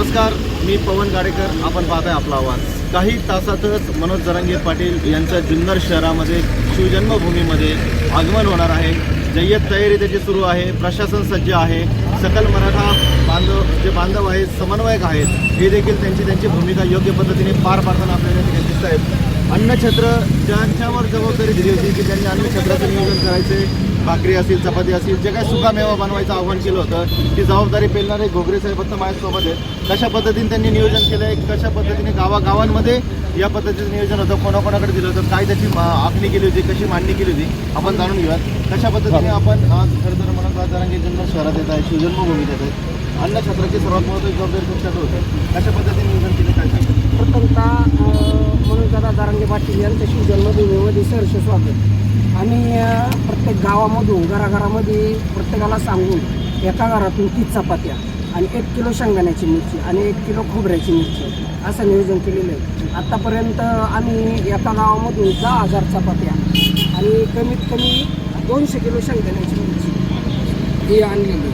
नमस्कार मी पवन गाडेकर. आपण पाहताय आपला आवाज. काही तासातच मनोज जरांगे पाटील यांच्या जुन्नर शहरामध्ये शिवजन्मभूमीमध्ये आगमन होणार आहे. जय्यत तयारी त्याची सुरू आहे. प्रशासन सज्ज आहे. सकल मराठा बांधव जे बांधव आहेत समन्वयक आहेत हे देखील त्यांची त्यांची भूमिका योग्य पद्धतीने पार पाडताना आपल्याला ठिकाणी दिसत आहेत. अन्नछत्र ज्यांच्यावर जबाबदारी दिली होती की त्यांनी अन्नछत्राचं नियोजन करायचे भाकरी असेल चपाती असेल जे काही सुकामेवा बनवायचं आव्हान केलं होतं ती जबाबदारी पेलणारे घोगरे साहेब फक्त माझ्यासोबत आहेत. कशा पद्धतीने त्यांनी नियोजन केलं आहे कशा पद्धतीने गावागावांमध्ये या पद्धतीचं नियोजन होतं कोणाकोणाकडे दिलं होतं काय त्याची मा- आखणी केली होती कशी मांडणी केली होती आपण जाणून घेऊयात. कशा पद्धतीने आपण आज खरं तर म्हणत आज जरांगे जुन्नर शहरात येत आहे शिवजन्मभूमीत येत आहे अन्नछत्राची सर्वात महत्त्वाची जबाबदारी तुमच्याकडे होतं. कशा पद्धतीने नियोजन केले काय प्रथमतः अं, म्हणून दादा दारांगे पाटील यांचं शिवजन्मभूमीमध्ये सहर्ष स्वागत. आणि प्रत्येक गावामधून घराघरामध्ये प्रत्येकाला सांगून एका घरातून तीस चपात्या आणि एक किलो शेंगदाण्याची मिरची आणि एक किलो खोबऱ्याची मिरची असं नियोजन केलेलं आहे. आत्तापर्यंत आम्ही एका गावामधून दहा हजार चपात्या आणि कमीत कमी दोनशे किलो शेंगदाण्याची मिरची ही आणलेली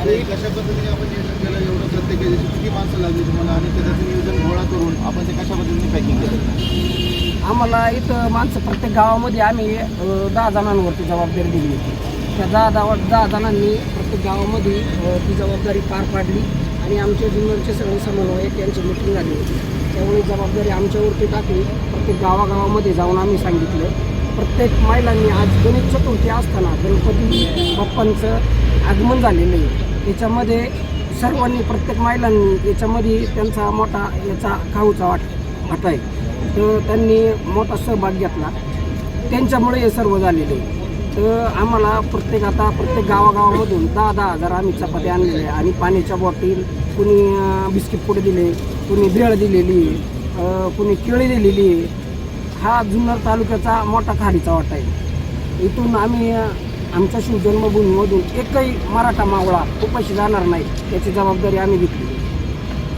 आणि कशा पद्धतीने आपण नियोजन केलं? एवढं प्रत्येक किती माणसं लागली तुम्हाला? आणि त्याचं नियोजन गोळा करून आपण ते कशा पद्धतीने पॅकिंग केलं आम्हाला इथं माणसं प्रत्येक गावामध्ये आम्ही दहा जणांवरती जबाबदारी दिली होती. त्या दहा दहा दहा जणांनी प्रत्येक गावामध्ये ती जबाबदारी पार पाडली आणि आमचे जुन्नरचे सगळे समन्वयक यांची मिटिंग झाली होती. त्यामुळे जबाबदारी आमच्यावरती टाकली प्रत्येक गावागावामध्ये जाऊन आम्ही सांगितलं. प्रत्येक महिलांनी आज गणेश चतुर्थी असताना गणपती बाप्पांचं आगमन झालेलं आहे. याच्यामध्ये सर्वांनी प्रत्येक महिलांनी याच्यामध्ये त्यांचा मोठा याचा खाऊचा वाट वाटा आहे. तर त्यांनी मोठा सहभाग घेतला. त्यांच्यामुळे हे सर्व झालेलं. आहे तर आम्हाला प्रत्येक आता प्रत्येक गावागावामधून दहा दहा हजार आम्ही चपाती आणलेल्या आणि पाण्याच्या बॉटल कुणी बिस्किट पुढे दिले कुणी भेळ दिलेली कुणी केळी दिलेली हा जुन्नर तालुक्याचा मोठा खारीचा वाटा आहे. इथून आम्ही आमच्या शिवजन्मभूमीमधून एकही मराठा मावळा उपाशी जाणार नाही याची जबाबदारी आम्ही घेतली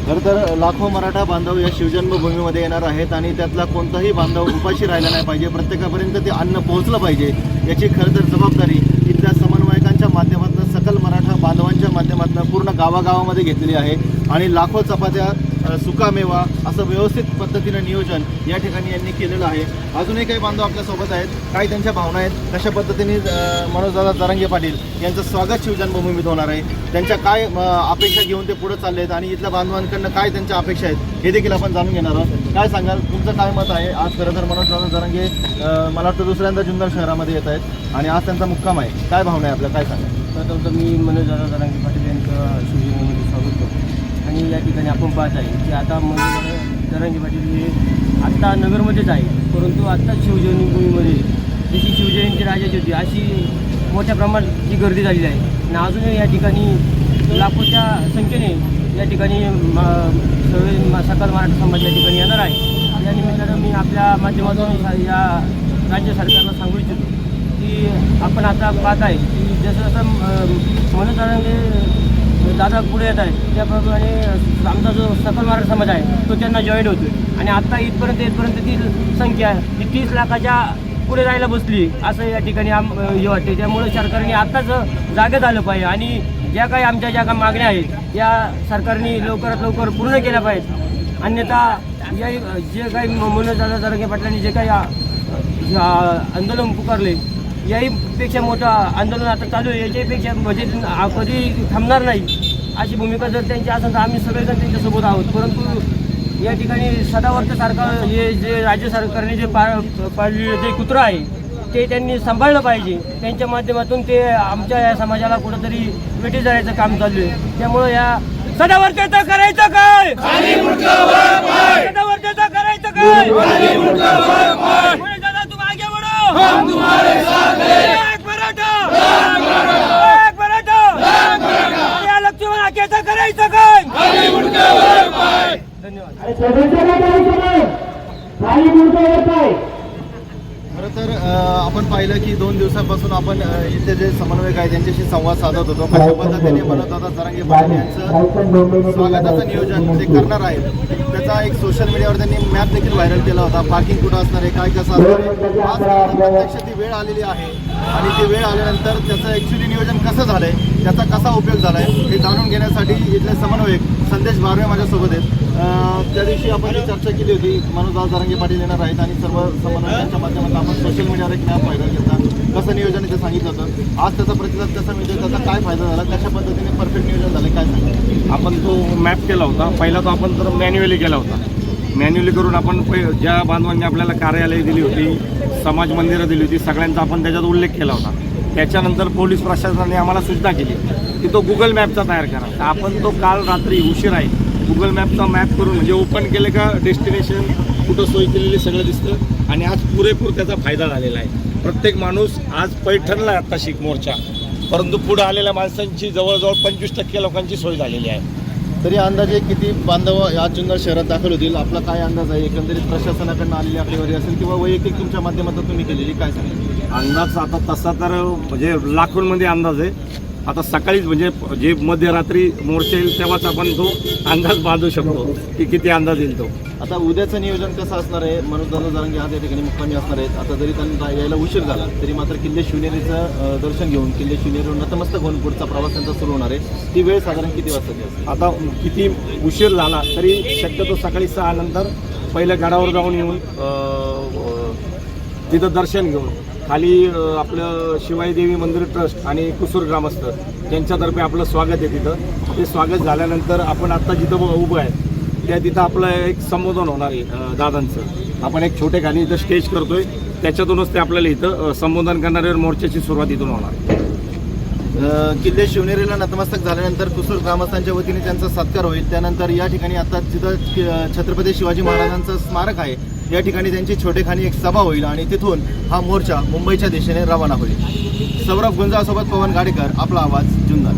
खरं तर लाखो मराठा बांधव या शिवजन्मभूमीमध्ये येणार आहेत आणि त्यातला कोणताही बांधव उपाशी राहिला नाही पाहिजे. प्रत्येकापर्यंत ते अन्न पोहोचलं पाहिजे याची खरं तर जबाबदारी इथल्या समन्वयकांच्या माध्यमातून सकल मराठा बांधवांच्या माध्यमातून पूर्ण गावागावामध्ये घेतलेली आहे. आणि लाखो चपात्या सुकामेवा असं व्यवस्थित पद्धतीनं नियोजन या ठिकाणी यांनी केलेलं आहे. अजूनही काही बांधव आपल्यासोबत आहेत. काही त्यांच्या भावना आहेत? कशा पद्धतीने मनोजदादा जरांगे पाटील यांचं स्वागत शिवजन्मभूमीत होणार आहे? त्यांच्या काय अपेक्षा घेऊन ते पुढे चालले आहेत आणि इथल्या बांधवांकडनं काय त्यांच्या अपेक्षा आहेत हे देखील आपण जाणून घेणार आहोत. काय सांगाल? तुमचं काय मत आहे? आज खरं तर मनोजदादा जरांगे मला वाटतं दुसऱ्यांदा जुन्नर शहरामध्ये येत आहेत आणि आज त्यांचा मुक्काम आहे. काय भावना आहे आपल्या? काय सांगाल? तर मी मनोजदादा दादा पाटील यांचं शिवजन्म आणि या ठिकाणी आपण पाहत आहे की आता मनोज जरांगे पाटील हे आत्ता नगरमध्येच आहे परंतु आत्ताच शिवजन्मभूमीमध्ये जशी शिवजयंती राजाची होती अशी मोठ्या प्रमाणात जी गर्दी झालेली आहे. आणि अजूनही या ठिकाणी लाखोच्या संख्येने या ठिकाणी म- सर्व सकल मराठा समाज या ठिकाणी येणार आहे. या निमित्तानं मी आपल्या माध्यमातून या राज्य सरकारला सांगू इच्छितो की आपण आता पाहत आहे की जसं जसं अं, दादा पुढे येत आहेत त्याप्रमाणे आमचा जो सकल मराठा समाज आहे तो त्यांना जॉईन होतो आणि आता इथपर्यंत इथपर्यंत ती संख्या ही तीस लाखाच्या पुढे जायला बसली असं या ठिकाणी आम हे वाटते त्यामुळे सरकारने आत्ताच जागे झालं पाहिजे. आणि ज्या काही आमच्या ज्या काही मागण्या आहेत या सरकारने लवकरात लवकर पूर्ण केल्या पाहिजेत. अन्यथा या जे काही मनोज दादा जरंगे पाटलांनी जे काही आंदोलन पुकारले याहीपेक्षा मोठं आंदोलन आता चालू आहे. याच्यापेक्षा म्हणजे कधी थांबणार नाही अशी भूमिका जर त्यांची असेल तर आम्ही सगळेजण त्यांच्यासोबत आहोत. परंतु या ठिकाणी सदावर्त सरकार हे जे राज्य सरकारने जे पा पाळलेलं जे कुत्रं आहे ते त्यांनी सांभाळलं पाहिजे. त्यांच्या माध्यमातून ते आमच्या या समाजाला कुठंतरी वेटी जाण्याचं काम चालू आहे. त्यामुळं या सदावर्त्याचं करायचं काय? सदावर्त्याचं करायचं काय पुढे दादा तुम आगे बढ़ो हम तुम्हारे साथ हैं एक मराठा एक मराठा या लक्ष्मण आख्याचं करायचं काय धन्यवाद खरं तर आपण पाहिलं की दोन दिवसापासून आपण इथे जे समन्वयक आहे त्यांच्याशी संवाद साधत होतो. कशा पद्धतीने मनोजदादा जरांगे पाटील यांचं स्वागताचं नियोजन ते करणार आहेत त्याचा एक सोशल मीडियावर त्यांनी मॅप देखील व्हायरल केला होता. पार्किंग कुठं असणार आहे काय कसं असणार आहे? आज प्रत्यक्ष ती वेळ आलेली आहे. आणि ते वेळ आल्यानंतर त्याचं ॲक्च्युली नियोजन कसं झालं आहे त्याचा कसा उपयोग झाला आहे हे जाणून घेण्यासाठी इथले समन्वयक संदेश बारवे माझ्यासोबत आहेत. त्या दिवशी आपण जी चर्चा केली होती मनोजदास जारंगे पाटील येणार आहेत आणि सर्व समन्वयांच्या माध्यमातून आपण सोशल मीडियावर एक मॅप फायदा घेतला कसं नियोजन ते सांगितलं होतं. आज त्याचा प्रतिसाद कसा मिळतो त्याचा काय फायदा झाला कशा पद्धतीने परफेक्ट नियोजन झालं काय सांगितलं? आपण तो मॅप केला होता. पहिला तो आपण तर मॅन्युअली केला होता. मॅन्युअली करून आपण पै ज्या बांधवांनी आपल्याला कार्यालय दिली होती समाज मंदिरं दिली होती सगळ्यांचा आपण त्याच्यात उल्लेख केला होता. त्याच्यानंतर पोलीस प्रशासनाने आम्हाला सूचना केली की तो गुगल मॅपचा तयार करा. तर आपण तो काल रात्री उशीर आहे. गुगल मॅपचा मॅप करून म्हणजे ओपन केले का डेस्टिनेशन कुठं सोय केलेली सगळं दिसतं आणि आज पुरेपूर त्याचा फायदा झालेला आहे. प्रत्येक माणूस आज पैठणला आहे आत्ता शीख मोर्चा. परंतु पुढं आलेल्या माणसांची जवळजवळ पंचवीस टक्के लोकांची सोय झालेली आहे. तरी अंदाजे किती बांधव या जुन्नर शहरात दाखल होतील? आपला काय अंदाज आहे? एकंदरीत प्रशासनाकडनं आलेली आकडेवारी असेल किंवा वैयक्तिक तुमच्या माध्यमातून तुम्ही केलेली काय सांगितलं अंदाज आता तसा तर म्हणजे लाखोंमध्ये अंदाज आहे. आता सकाळीच म्हणजे जे मध्यरात्री मोर्चा येईल तेव्हाच आपण तो अंदाज बांधू शकतो की किती अंदाज येईल तो. आता उद्याचं नियोजन कसं असणार आहे? मनोजदादा जारंगे आज या ठिकाणी मुक्कामी असणार आहेत. आता जरी त्यांना यायला उशीर झाला तरी मात्र किल्ले शिवनेरीचं दर्शन घेऊन किल्ले शिवनेरीवर नतमस्तक होऊन पुढचा प्रवास त्यांचा सुरू होणार आहे. ती वेळ साधारण किती असेल आता किती उशीर झाला तरी शक्यतो सकाळी सहा नंतर पहिल्या गडावर जाऊन येऊन तिथं दर्शन घेऊन. खाली आपलं शिवाई देवी मंदिर ट्रस्ट आणि कुसूर ग्रामस्थ यांच्यातर्फे आपलं स्वागत आहे तिथं. ते स्वागत झाल्यानंतर आपण आत्ता जिथं उभं आहे त्या तिथं आपलं एक संबोधन होणार आहे दादांचं. आपण एक छोटे खाली इथं स्टेज करतोय त्याच्यातूनच ते आपल्याला इथं संबोधन करणाऱ्या मोर्चाची सुरुवात इथून होणार. आहे किल्ले शिवनेरीला नतमस्तक झाल्यानंतर कुसूर ग्रामस्थांच्या वतीने त्यांचा सत्कार होईल. त्यानंतर या ठिकाणी आता जिथं छत्रपती शिवाजी महाराजांचं स्मारक आहे. या ठिकाणी त्यांची छोटेखानी एक सभा होईल आणि तिथून हा मोर्चा मुंबईच्या दिशेने रवाना होईल. सौरभ गुंजासोबत पवन गाडेकर आपला आवाज जुन्नर.